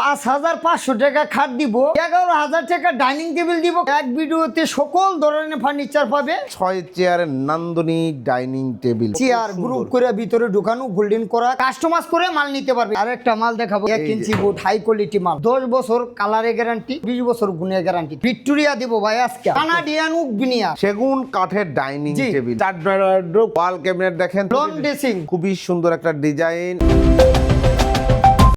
পাঁচ হাজার পাঁচশো টাকা খাট দিব এগারো হাজার টাকা ডাইনিং টেবিল দিব। এক ভিডিওতে সকল ধরনের ফার্নিচার পাবে। ছয় চেয়ারের নান্দনিক ডাইনিং টেবিল। চেয়ার গ্রুপ করে ভিতরে ঢুকানো গোল্ডেন করা। কাস্টমাইজ করে মাল নিতে পারবে। আর একটা মাল দেখাবো। এক ইঞ্চি বুট হাই কোয়ালিটি মাল। দশ বছর কালারে গ্যারান্টি বিশ বছর গুণের গ্যারান্টি। ভিক্টোরিয়া দিব ভাই আজকে। কানাডিয়ান উক বিনিয়া সেগুন কাঠের ডাইনিং। টেবিল। চার ওয়াল ক্যাবিনেট দেখেন। লং ড্রেসিং খুবই সুন্দর একটা ডিজাইন।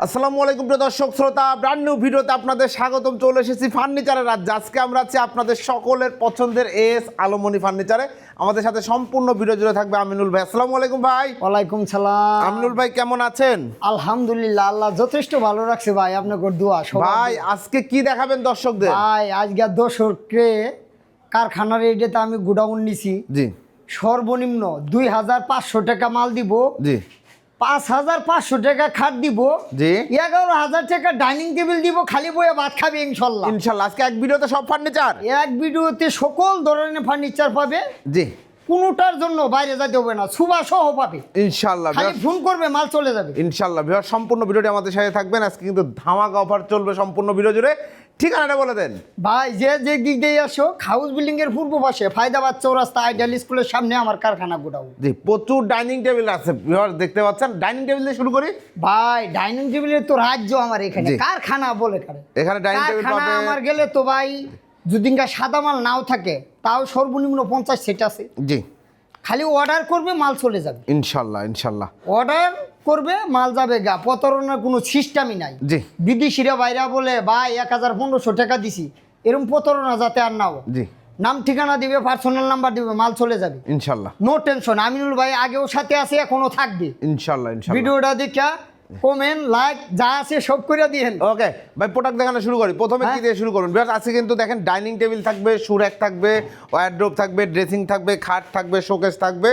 আসসালামু আলাইকুম প্রিয় দর্শক শ্রোতা ব্র্যান্ড নিউ ভিডিওতে আপনাদের স্বাগতম। চলে এসেছি ফার্নিচারের রাজ্যে আজকে আমরা আছি আপনাদের সকলের পছন্দের এস আলমনি ফার্নিচারে। আমাদের সাথে সম্পূর্ণ ভিডিও জুড়ে থাকবে আমিনুল ভাই। আসসালামু আলাইকুম ভাই। ওয়ালাইকুম সালাম। আমিনুল ভাই কেমন আছেন? আলহামদুলিল্লাহ আল্লাহ যথেষ্ট ভালো রাখছে ভাই। আপনাকে দোয়া ভাই আজকে কি দেখাবেন দর্শকদের? ভাই আজকে দোসরকে কারখানার এটাতে আমি গুডাউন নিছি। জি। সর্বনিম্ন দুই হাজার পাঁচশো টাকা মাল দিব। জি। পাঁচ হাজার পাঁচশো টাকা খাট দিব। জি। এগারো হাজার টাকা ডাইনিং টেবিল দিব খালি বইয়ে ভাত খাবে ইনশাল্লাহ। ইনশাল্লাহ আজকে এক ভিডিওতে সব ফার্নিচার? এক ভিডিওতে সকল ধরনের ফার্নিচার পাবে। জি। কোনোটার জন্য বাইরে যেতে হবে না সুবা সহ পাবে। ইনশাল্লাহ খালি ফোন করবে মাল চলে যাবে। ইনশাল্লাহ ভিউয়ার সম্পূর্ণ ভিডিওটি আমাদের সাথে থাকবেন। আজকে কিন্তু ধামাকা অফার চলবে সম্পূর্ণ ভিডিও জুড়ে। ঠিকানাটা বলে দেন। ভাই যে যে দিক দিয়ে আসো হাউস বিল্ডিং এর পূর্ব পাশে ফায়দাবাদ চৌরাস্তা আইডিয়াল স্কুলের সামনে আমার কারখানা গোডাউন। জি প্রচুর ডাইনিং টেবিল আছে ভিউয়ার দেখতে পাচ্ছেন? ডাইনিং টেবিল দিয়ে শুরু করি। ভাই ডাইনিং টেবিলের তো রাজ্য আমার এখানে। কারখানা বলে এখানে ডাইনিং টেবিল আমার গেলে তো ভাই যদি সাদা মাল নাও থাকে তাও সর্বনিম্ন পঞ্চাশ সেট আছে। জি। খালি অর্ডার করবে মাল চলে যাবে। ইনশাল্লাহ ইনশাল্লাহ। অর্ডার করবে মাল যাবে গা প্রতারণার কোনো সিস্টেমই নাই। জি। বিদেশিরা বাইরা বলে ভাই এক হাজার পনেরোশো টাকা দিছি। এরকম প্রতারণা যাতে আর নাও। জি। নাম ঠিকানা দিবে পার্সোনাল নাম্বার দিবে মাল চলে যাবে। ইনশাল্লাহ। নো টেনশন আমিনুল ভাই আগেও সাথে আছে এখনও থাকবে। ইনশাল্লাহ ইনশাল্লাহ। ভিডিওটা দেখা কমেন্ট লাইক যা আছে সব করে দিয়েন। ওকে ভাই প্রোডাক্ট দেখানো শুরু করি। প্রথমে কি হ্যাঁ। দিয়ে শুরু করুন বিকজ আজকে কিন্তু দেখেন ডাইনিং টেবিল থাকবে সুরেক থাকবে ওয়ারড্রোপ থাকবে ড্রেসিং থাকবে খাট থাকবে শোকেস থাকবে।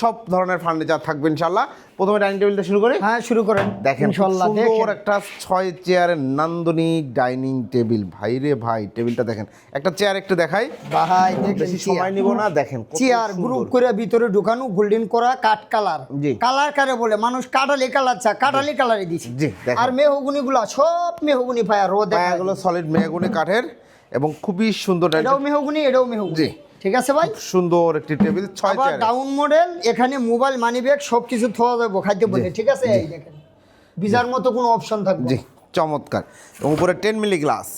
সব ধরনের ফার্নিচার থাকবে ইনশাল্লাহ প্রথমে ডাইনিং টেবিল দিয়ে শুরু করি। হ্যাঁ শুরু করেন। দেখেন সুন্দর একটা ছয় চেয়ারের নান্দনিক ডাইনিং টেবিল ভাই রে ভাই টেবিলটা দেখেন। একটা চেয়ার একটু দেখাই। ভাই বেশি সময় নিব না দেখেন চেয়ার। গ্রুপ করে ভিতরে ঢুকানো গোল্ডেন করা কাট কালার। কালার কারে বলে? মানুষ কাটালি কালার চা কাটালি কালারে দিছে। আর মেহগুনি গুলা সব মেহগুনি ভাইয়া রোদ পায়াগুলো সলিড মেহগুনি কাঠের এবং খুবই সুন্দর এটাও মেহগুনি এটাও মেহগুনি। জি। ঠিক আছে ভাই? সুন্দর একটি টেবিল ছয় চেয়ার ডাউন মডেল এখানে মোবাইল মানি ব্যাগ সব কিছু থোয়া যাব খাইতে বলে ঠিক আছে? এই দেখেন বিজার মতো কোনো অপশন থাকবে জি চমৎকার। এবং উপরে টেন মিলি গ্লাস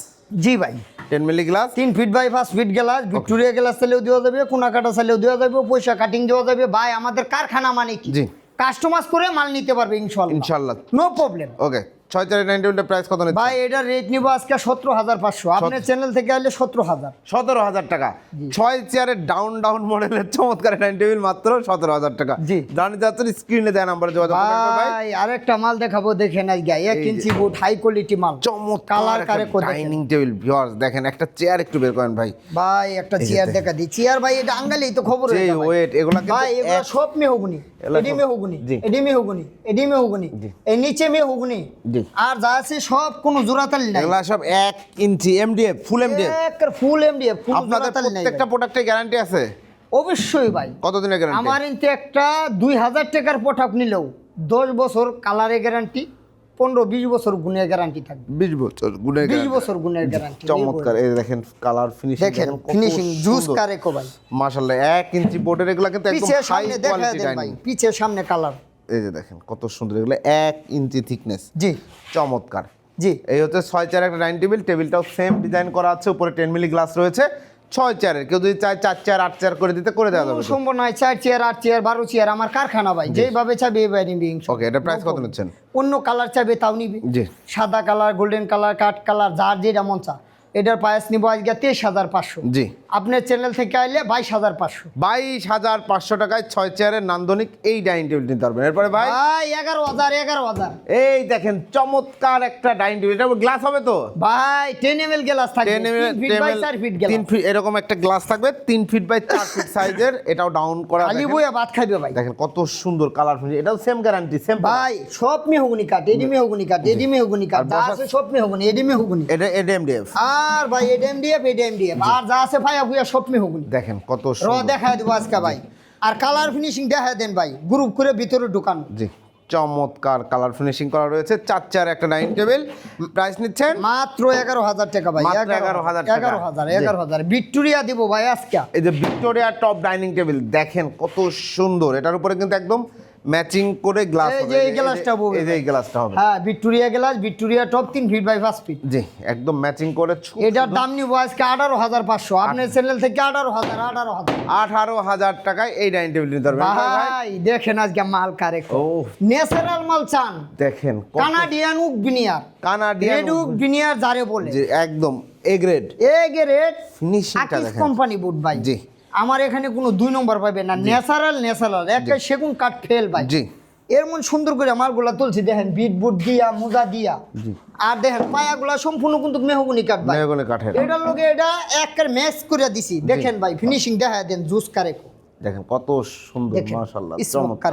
জি ভাই। টেন মিলি গ্লাস তিন ফিট বাই পাঁচ ফিট গ্লাস ভিক্টোরিয়া গ্লাস চাইলেও দেওয়া যাবে কোনা কাটা চাইলেও দেওয়া যাবে পয়সা কাটিং দেওয়া যাবে। ভাই আমাদের কারখানা মানে কি? জি। কাস্টমাইজ করে মাল নিতে পারবে ইনশাল্লাহ ইনশাল্লাহ নো প্রবলেম ওকে ছয় চারের নাইন প্রাইস কত ভাই এটার রেট নিব আজকে সতেরো হাজার পাঁচশো। আপনার চ্যানেল থেকে আসলে সতেরো হাজার। সতেরো হাজার টাকা। ছয় চেয়ারের ডাউন ডাউন মডেলের চমৎকার নাইন টেবিল মাত্র সতেরো হাজার টাকা। জি। জানি যাচ্ছেন স্ক্রিনে দেয় নাম্বারে যোগাযোগ ভাই। ভাই আরেকটা মাল দেখাবো দেখেন আজকে এক ইঞ্চি বুট হাই কোয়ালিটি মাল। চমৎকার কারে ডাইনিং টেবিল ভিউয়ার্স দেখেন একটা চেয়ার একটু বের করেন ভাই। ভাই একটা চেয়ার দেখা দিই। চেয়ার ভাই এটা আঙ্গালেই তো খবর হয়ে যাবে। ওয়েট এগুলা ভাই এগুলো সব মেহগুনি। এগুলা এডি সব- মেহগুনি জি। এডি জি। এই নিচে মেহগুনি। জি। আর যা আছে সব কোনো জোড়াতালি নাই। এগুলা সব এক inch MDF full MDF full MDF full আপনাদের প্রত্যেকটা প্রোডাক্টে গ্যারান্টি আছে? অবশ্যই ভাই। কতদিনের গ্যারান্টি আমার ইনতে একটা দুই হাজার টাকার প্রোডাক্ট নিলেও দশ বছর কালারে গ্যারান্টি পনেরো বিশ বছর গুণের গ্যারান্টি থাকবে। বিশ বছর গুণের বিশ। বছর গুণের গ্যারান্টি চমৎকার। এই দেখেন কালার ফিনিশিং দেখেন ফিনিশিং জুস কারে কো ভাই। মাশাআল্লাহ এক ইঞ্চি বোর্ডের এগুলা কিন্তু একদম হাই কোয়ালিটি দেন ভাই পিছে সামনে কালার এই যে দেখেন কত সুন্দর এগুলো এক ইঞ্চি থিকনেস জি। চমৎকার। জি। এই হচ্ছে ছয় চেয়ার একটা ডাইনিং টেবিল টেবিলটাও সেম ডিজাইন করা আছে উপরে টেন মিলি গ্লাস রয়েছে ছয় চেয়ারের কেউ যদি চায় চার চেয়ার আট চেয়ার করে দিতে করে দেওয়া যাবে। সম্ভব নয় চার চেয়ার আট চেয়ার বারো চেয়ার আমার কারখানা ভাই যেভাবে চাবে এইভাবে নিবি ওকে এটা প্রাইস কত নিচ্ছেন? অন্য কালার চাবে তাও নিবি। জি। সাদা কালার গোল্ডেন কালার কাঠ কালার যার যেটা মন চা এটার প্রাইস নিব আজকে তেইশ হাজার পাঁচশো। জি। আপনার চ্যানেল থেকে আইলে বাইশ হাজার পাঁচশো। বাইশ হাজার পাঁচশো টাকায় ছয় চেয়ারের নান্দনিক এই ডাইনিং টেবিল নিতে পারবেন। এরপরে ভাই? এগারো হাজার এগারো হাজার। এই দেখেন চমৎকার একটা ডাইনিং টেবিল এটা গ্লাস হবে তো? ভাই টেন এম এল গ্লাস থাকবে টেন ফিট বাই চার ফিট তিন ফিট এরকম একটা গ্লাস থাকবে। তিন ফিট বাই চার ফিট সাইজের এটাও ডাউন করা খালি। বইয়া ভাত খাইবে ভাই। দেখেন কত সুন্দর কালার ফিনিশ এটাও সেম গ্যারান্টি সেম ভাই সব মেহগুনি কাঠ এডি মেহগুনি কাঠ এডি মেহগুনি কাঠ সব মেহগুনি এডি মেহগুনি। এটা এডিএমডিএফ আর ভাই আর যা আছে ভাই আপুয়া সব মেহগুনি দেখেন কত র দেবো আজকে ভাই। আর কালার ফিনিশিং দেখা দেন ভাই গ্রুপ করে ভিতরে ঢুকান। জি চমৎকার কালার ফিনিশিং করা রয়েছে। চার চার একটা ডাইনিং টেবিল প্রাইস নিচ্ছেন? মাত্র এগারো হাজার টাকা ভাই 11,000 টাকা। এগারো হাজার এগারো হাজার। ভিক্টোরিয়া দিব ভাই আজকে। এই যে ভিক্টোরিয়া টপ ডাইনিং টেবিল দেখেন কত সুন্দর। এটার উপরে কিন্তু একদম ম্যাচিং করে গ্লাস এই যে এই গ্লাসটা বলবে। এই যে এই গ্লাসটা হবে। হ্যাঁ ভিক্টোরিয়া গ্লাস ভিক্টোরিয়া টপ তিন ফিট বাই পাঁচ ফিট জি একদম ম্যাচিং করে এটার দাম নিবো আজকে আঠারো হাজার পাঁচশো। আপনার চ্যানেল থেকে আঠারো হাজার আঠারো হাজার। আঠারো হাজার টাকায় এই ডাইনিং টেবিল নিতে পারবেন। ভাই দেখেন আজকে মাল কারে ও ন্যাচারাল মাল চান। দেখেন Canadian oak veneer Canadian oak veneer যারে বলে। যে একদম এ গ্রেড এ গ্রেড ফিনিশিংটা দেখেন। কোম্পানি বুট ভাই। জি। আমার এখানে কোনো দুই নম্বর পাবে না। Natural natural. একটা সেগুন কাঠ ফেল ভাই। জি। এর মন সুন্দর করে মালগুলা তুলছি দেখেন বিট বুট দিয়া মোজা দিয়া। আর দেখেন পায়াগুলা সম্পূর্ণ কিন্তু মেহগুনি কাঠ ভাই। মেহগনি কাঠের। এটার লোকে এটা একের ম্যাচ করে দিছি। দেখেন ভাই ফিনিশিং দেখা দেন জুস কারেকো দেখেন কত সুন্দর মাশাআল্লাহ চমৎকার।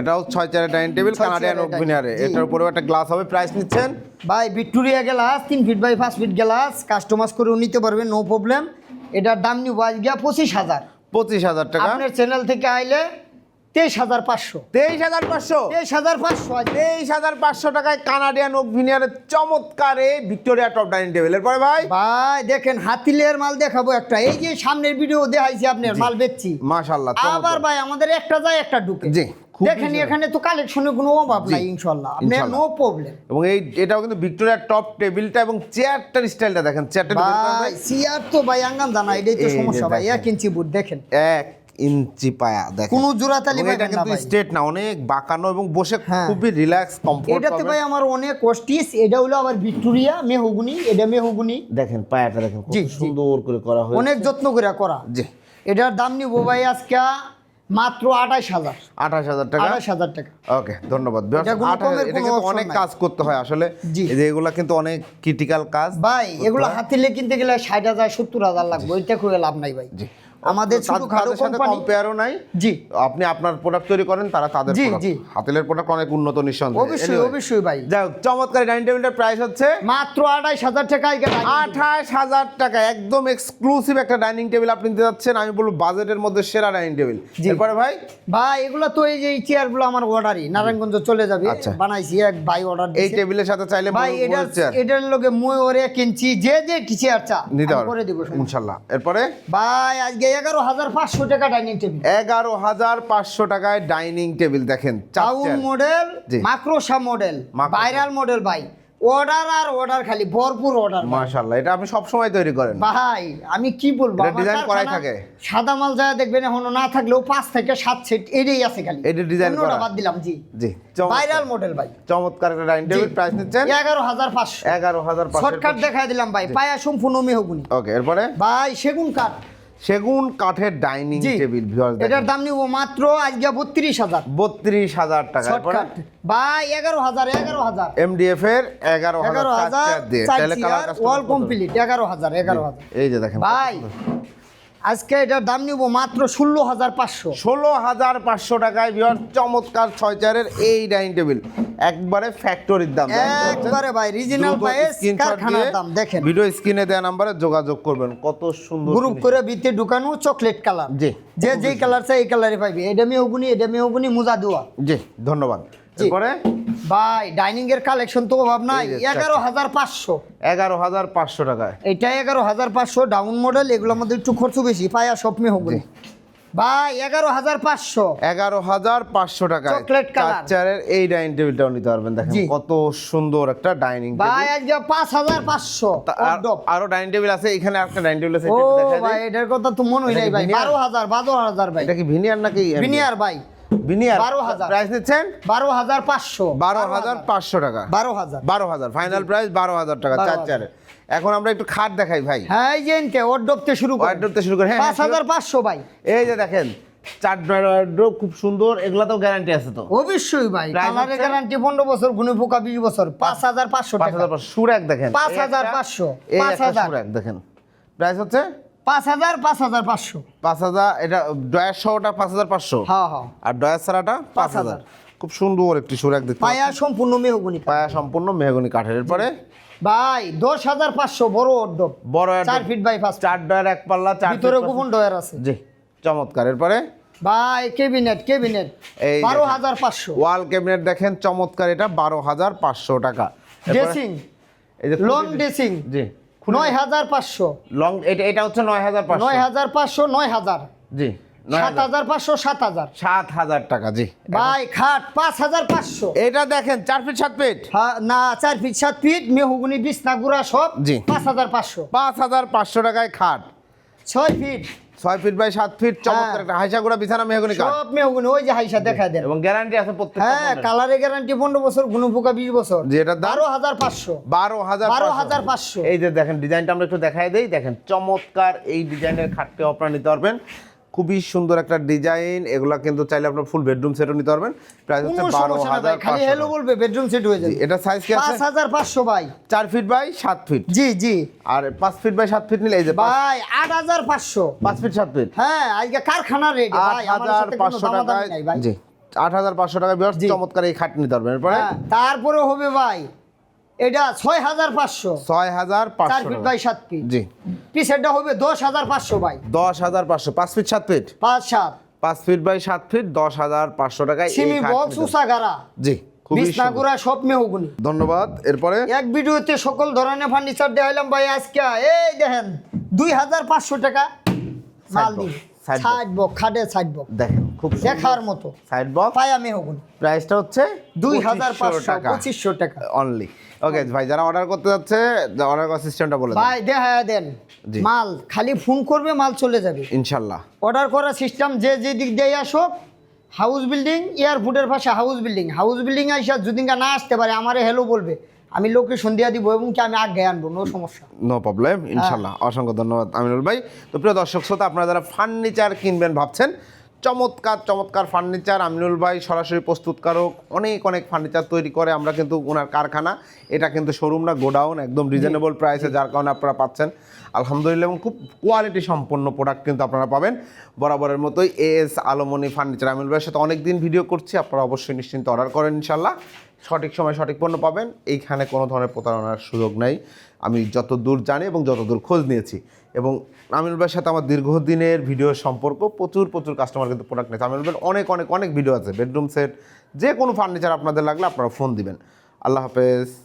এটাও ছয় চারের ডাইনিং টেবিল কানাডিয়ান ওভেনারে এটার উপরেও একটা গ্লাস হবে প্রাইস নিচ্ছেন। ভাই ভিক্টোরিয়া গ্লাস তিন ফিট বাই পাঁচ ফিট গ্লাস কাস্টমাইজ করেও নিতে পারবেন নো প্রবলেম। এটার দাম নিব আজকে পঁচিশ হাজার। পঁচিশ হাজার টাকা? আপনার চ্যানেল থেকে আইলে তেইশ হাজার পাঁচশো। তেইশ হাজার পাঁচশো? তেইশ হাজার পাঁচশো তেইশ হাজার পাঁচশো টাকায় কানাডিয়ান ওভেনারের চমৎকার এই ভিক্টোরিয়া টপ ডাইনিং টেবিল এরপরে ভাই? ভাই দেখেন হাতিলের মাল দেখাবো একটা। এই যে সামনের ভিডিও দেখাইছি আপনার মাল বেচছি। মাশাআল্লাহ আবার ভাই আমাদের একটা যায় একটা ঢুকে। জি, দেখেন এখানে তো কালেকশনের কোনো অভাব নাই ইনশাল্লাহ। ইনশাল্লাহ। নো প্রবলেম এবং এই এটাও কিন্তু ভিক্টোরিয়ার টপ টেবিলটা এবং চেয়ারটার স্টাইলটা দেখেন চেয়ারটা ভাই সিয়ার তো ভাই আঙ্গাম জানা এটাই তো সমস্যা ভাই। এক ইঞ্চি বুট দেখেন। এক ইঞ্চি পায়া দেখেন। কোনো জোড়াতালি এটা কিন্তু স্ট্রেট না অনেক বাঁকানো এবং বসে হ্যাঁ। খুবই রিল্যাক্স কমফোর্ট এটাতে ভাই আমার অনেক কষ্টিস এটা হলো আবার ভিক্টোরিয়া মেহগুনি এটা মেহগুনি। দেখেন পায়াটা দেখেন জি। সুন্দর করে করা হয়েছে। অনেক যত্ন করে করা। জি। এটার দাম নিবো ভাই আজকে মাত্র আঠাশ হাজার। আঠাশ হাজার টাকা? আঠাশ হাজার টাকা। ওকে ধন্যবাদ। এটা কোনো 28,000 কমের এটা কোনো কিন্তু অনেক কাজ করতে হয় আসলে। এগুলা কিন্তু অনেক ক্রিটিক্যাল কাজ ভাই এগুলো হাতিলে কিনতে গেলে ষাট হাজার সত্তর হাজার লাগবে ওইটা করে লাভ নাই ভাই। জি। আমাদের ছোটখাটো সাথে কোম্পানি কম্পেয়ারও নাই। জি। আপনি আপনার প্রোডাক্ট তৈরি করেন তারা তাদের জি, জি। হাতেলের প্রোডাক্ট অনেক উন্নত নিঃসন্দেহে। অবশ্যই অবশ্যই ভাই। যাই হোক, চমৎকার ডাইনিং টেবিলটার প্রাইস হচ্ছে মাত্র আঠাইশ হাজার টাকায় আঠাশ হাজার টাকা একদম এক্সক্লুসিভ একটা ডাইনিং টেবিল আপনি নিতে যাচ্ছেন। আমি বলব বাজেটের মধ্যে সেরা ডাইনিং টেবিল। এরপরে ভাই? ভাই এগুলো তো এই যে এই চেয়ারগুলো আমার অর্ডারই নারায়ণগঞ্জ চলে যাবে। আচ্ছা। বানাইছি এক ভাই অর্ডার এই টেবিলের সাথে চাইলে ভাই এটা চেয়ার এটার লগে ময়ূর এক ইঞ্চি যে যে চেয়ার চা নিতে আমি করে দিব পারবেন ইনশাল্লাহ। এরপরে? ভাই আজকে এগারো হাজার পাঁচশো টাকা ডাইনিং টেবিল এগারো হাজার পাঁচশো টাকায় ডাইনিং টেবিল দেখেন টাউন মডেল। মাক্রোসা মডেল ভাইরাল মডেল ভাই। অর্ডার আর অর্ডার খালি ভরপুর অর্ডার মাশাল্লাহ এটা আপনি সব সময় তৈরি করেন। ভাই আমি কি বলব? এটা design করাই থাকে? সাদা মাল যায় দেখবেন এখনও না থাকলেও পাঁচ থেকে সাত সেট এটাই আছে খালি। এটা অন্যটা করা? বাদ দিলাম জি। জি ভাইরাল মডেল ভাই। চমৎকার একটা ডাইনিং টেবিল। প্রাইস নিচ্ছেন? এগারো হাজার পাঁচশো। এগারো হাজার শর্টকাট দেখাই দিলাম ভাই পায়া সম্পূর্ণ মেহগুনি। ওকে এরপরে? ভাই সেগুন কাঠ। সেগুন কাঠের ডাইনিং টেবিল এটার দাম নিব মাত্র আজকে বত্রিশ হাজার। বত্রিশ হাজার টাকা। বা ভাই এগারো হাজার এগারো হাজার। এমডিএফ এর এগারো হাজার ওয়াল কমপ্লিট এগারো হাজার এগারো হাজার। এই যে দেখেন ভাই আজকে এটার দাম নিব মাত্র ষোলো হাজার পাঁচশো। ষোলো হাজার পাঁচশো টাকায় বিহার চমৎকার ছয় চেয়ারের এই ডাইনিং টেবিল। একবারে ফ্যাক্টরির দাম একবারে ভাই রিজিনাল প্রাইস কারখানার দাম দেখেন। ভিডিও স্ক্রিনে দেওয়া নাম্বারে যোগাযোগ করবেন। কত সুন্দর গ্রুপ করে ভিতরে ঢুকানো চকলেট কালার জি। যে যেই কালার চাই এই কালারে পাইবে। এটা মেহগুনি এটা মেহগুনি মুজা দেওয়া জি ধন্যবাদ। এরপরে? ভাই ডাইনিং এর কালেকশন তো অভাব নাই। এগারো হাজার পাঁচশো। এগারো হাজার পাঁচশো টাকায় এটা এগারো হাজার পাঁচশো ডাউন মডেল এগুলোর মধ্যে একটু খরচ বেশি পায়া সব মেহগুনি ভাই এগারো হাজার পাঁচশো। এগারো হাজার পাঁচশো টাকায় চকলেট কালার। এই ডাইনিং টেবিলটাও নিতে পারবেন। দেখেন কত সুন্দর একটা ডাইনিং ভাই আজকে পাঁচ হাজার পাঁচশো আরও ডাইনিং টেবিল আছে এখানে একটা ডাইনিং টেবিল আছে ও ভাই এটার কথা তো মনে হয় নাই ভাই। বারো হাজার বারো হাজার ভাই। এটা কি ভিনিয়ার নাকি? বিনিয়ার ভাই। ভিনিয়ার 12,000 প্রাইস নিচ্ছেন? বারো হাজার পাঁচশো। বারো হাজার পাঁচশো টাকা। বারো হাজার। বারো হাজার। ফাইনাল প্রাইস বারো হাজার টাকা চার চেয়ারে এখন আমরা একটু খাট দেখাই ভাই। হ্যাঁ এই যে এনতে শুরু করে শুরু করে হ্যাঁ পাঁচ হাজার পাঁচশো ভাই। এই যে দেখেন চার খুব সুন্দর এগুলাতেও গ্যারান্টি আছে তো। অবশ্যই ভাই। Price গ্যারান্টি পনেরো বছর গুনে পোকা বিশ বছর। পাঁচ হাজার পাঁচশো টাকা। পাঁচশো। সুরাক দেখেন। পাঁচ এই হাজার একটা- পাঁচশো, এই পাঁচ একটা হাজার। সুরাক দেখেন। প্রাইস হচ্ছে পাঁচ হাজার পাঁচ হাজার পাঁচশো। পাঁচ হাজার এটা ড্রয়ার সহটা পাঁচ হাজার পাঁচশো? হ্যাঁ হ্যাঁ। আর ড্রয়ার ছাড়াটা পাঁচ হাজার। খুব সুন্দর একটি সুরাক দেখতে পায়া সম্পূর্ণ মেহগুনি পায়া সম্পূর্ণ মেহগনি কাঠের। এরপরে? ভাই দশ হাজার পাঁচশো বড় ওয়ার্ডরোব বড় চার ফিট বাই পাঁচ চার ডয়ার এক পাল্লা চার ভিতরে গোপন ডয়ার আছে। জি চমৎকার। এরপরে? ভাই কেবিনেট কেবিনেট এই বারো হাজার পাঁচশো। ওয়াল ক্যাবিনেট দেখেন চমৎকার। এটা বারো হাজার পাঁচশো টাকা। ড্রেসিং এই যে লং ড্রেসিং জি। নয় হাজার পাঁচশো। লং এটা এটা হচ্ছে নয় হাজার পাঁচশো। নয় হাজার পাঁচশো নয় হাজার জি সাত হাজার। পাঁচশো সাত হাজার সাত হাজার টাকা জি। ভাই খাট পাঁচ হাজার পাঁচশো। এটা দেখেন চার ফিট সাত ফিট? না চার ফিট সাত ফিট মেহুগুনি বিছনা গুড়া সব জি। পাঁচ হাজার পাঁচশো। পাঁচ হাজার পাঁচশো টাকায় খাট। ছয় ফিট। ছয় ফিট বাই সাত ফিট চমৎকার হ্যাঁ। একটা হাইসা গুড়া বিছানা মেহগুনি সব মেহুগুনি ওই যে হাইসা দেখা দেন। এবং গ্যারান্টি আছে প্রত্যেক হ্যাঁ। কালারে গ্যারান্টি পনেরো বছর গুণপোকা বিশ বছর। যেটা? বারো হাজার পাঁচশো। বারো হাজার বারো হাজার পাঁচশো। এই যে দেখেন ডিজাইনটা আমরা একটু দেখাই দেই। দেখেন চমৎকার এই ডিজাইনের খাটতে আপনারা নিতে পারবেন। খুবই সুন্দর একটা ডিজাইন এগুলা কিন্তু চাইলে আপনার ফুল বেডরুম সেটও নিতে পারবেন। প্রাইস হচ্ছে কোনো বারো সমস্যা না হাজার ভাই খালি হেলো বলবে বেডরুম সেট হয়ে যাবে। এটা সাইজ কি আছে? পাঁচ হাজার পাঁচশো ভাই। চার ফিট বাই সাত ফিট জি জি। আর পাঁচ ফিট বাই সাত ফিট নিলে এই যে ভাই আট হাজার পাঁচশো। পাঁচ ফিট সাত ফিট হ্যাঁ আজকে কারখানা রেডি আট ভাই। আমার হাজার সাথে কোনো পাঁচশো দামাদামি টাকায় ভাই। জি। আট হাজার পাঁচশো টাকা বিয়ার চমৎকার এই খাট নিতে পারবেন হ্যাঁ, তারপরে হবে ভাই। এটা ছয় হাজার পাঁচশো ছয় হাজার চার ফিট বাই সাত ফিট জি। পিসেরটা হবে দশ হাজার পাঁচশো ভাই। দশ হাজার পাঁচশো পাঁচ ফিট সাত ফিট পাঁচ সাত। পাঁচ ফিট বাই সাত ফিট দশ হাজার পাঁচশো টাকায় সিমি বক্স। উষাগারা জি। বিছনাগুড়া সব মেহগুনি। ধন্যবাদ। এরপরে? এক ভিডিওতে সকল ধরনের ফার্নিচার দেখাইলাম ভাই আজকে। এই দেখেন দুই হাজার পাঁচশো টাকা। মাল দিন। সাইড বক খাটে সাইড বক দেখেন। খুব দেখার মতো। সাইড বক্স পায়া মেহগুনি প্রাইসটা হচ্ছে দুই হাজার 2500 পাঁচশো টাকা। পঁচিশশো টাকা। অনলি ওকে ভাই যারা অর্ডার করতে যাচ্ছে অর্ডার করার সিস্টেমটা বলে ভাই দেখা দেন। মাল খালি ফোন করবে মাল চলে যাবে। ইনশাল্লাহ। অর্ডার করার সিস্টেম যে যে দিক দিয়ে আসুক হাউস বিল্ডিং এয়ারপোর্টের পাশে হাউস বিল্ডিং হাউস বিল্ডিং আইসা যদি না আসতে পারে আমারে হ্যালো বলবে। আমি লোকেশন দিয়ে দিব এবং কি আমি আগে আনব নো সমস্যা। নো প্রবলেম ইনশাল্লাহ। অসংখ্য ধন্যবাদ আমিনুল ভাই। তো প্রিয় দর্শক শ্রোতা আপনারা যারা ফার্নিচার কিনবেন ভাবছেন চমৎকার চমৎকার ফার্নিচার আমিনুল ভাই সরাসরি প্রস্তুতকারক অনেক অনেক ফার্নিচার তৈরি করে। আমরা কিন্তু ওনার কারখানা। এটা কিন্তু শোরুম না গোডাউন একদম রিজনেবল প্রাইসে যার কারণে আপনারা পাচ্ছেন। আলহামদুলিল্লাহ এবং খুব কোয়ালিটি সম্পন্ন প্রোডাক্ট কিন্তু আপনারা পাবেন। বরাবরের মতোই এস আলমনি ফার্নিচার আমিনুল ভাইয়ের সাথে অনেক দিন ভিডিও করছি। আপনারা অবশ্যই নিশ্চিন্ত অর্ডার করেন ইনশাল্লাহ সঠিক সময় সঠিক পণ্য পাবেন, এইখানে কোনো ধরনের প্রতারণার সুযোগ নেই। আমি যত দূর জানি এবং যত দূর খোঁজ নিয়েছি এবং আমিনুল ভাইয়ের সাথে আমার দীর্ঘদিনের ভিডিও সম্পর্ক, প্রচুর প্রচুর কাস্টমার কিন্তু প্রোডাক্ট নিয়েছে। আমিনুল ভাইয়ের অনেক অনেক অনেক ভিডিও আছে বেডরুম সেট যে কোনো ফার্নিচার আপনাদের লাগলে আপনারা ফোন দিবেন। আল্লাহ হাফেজ।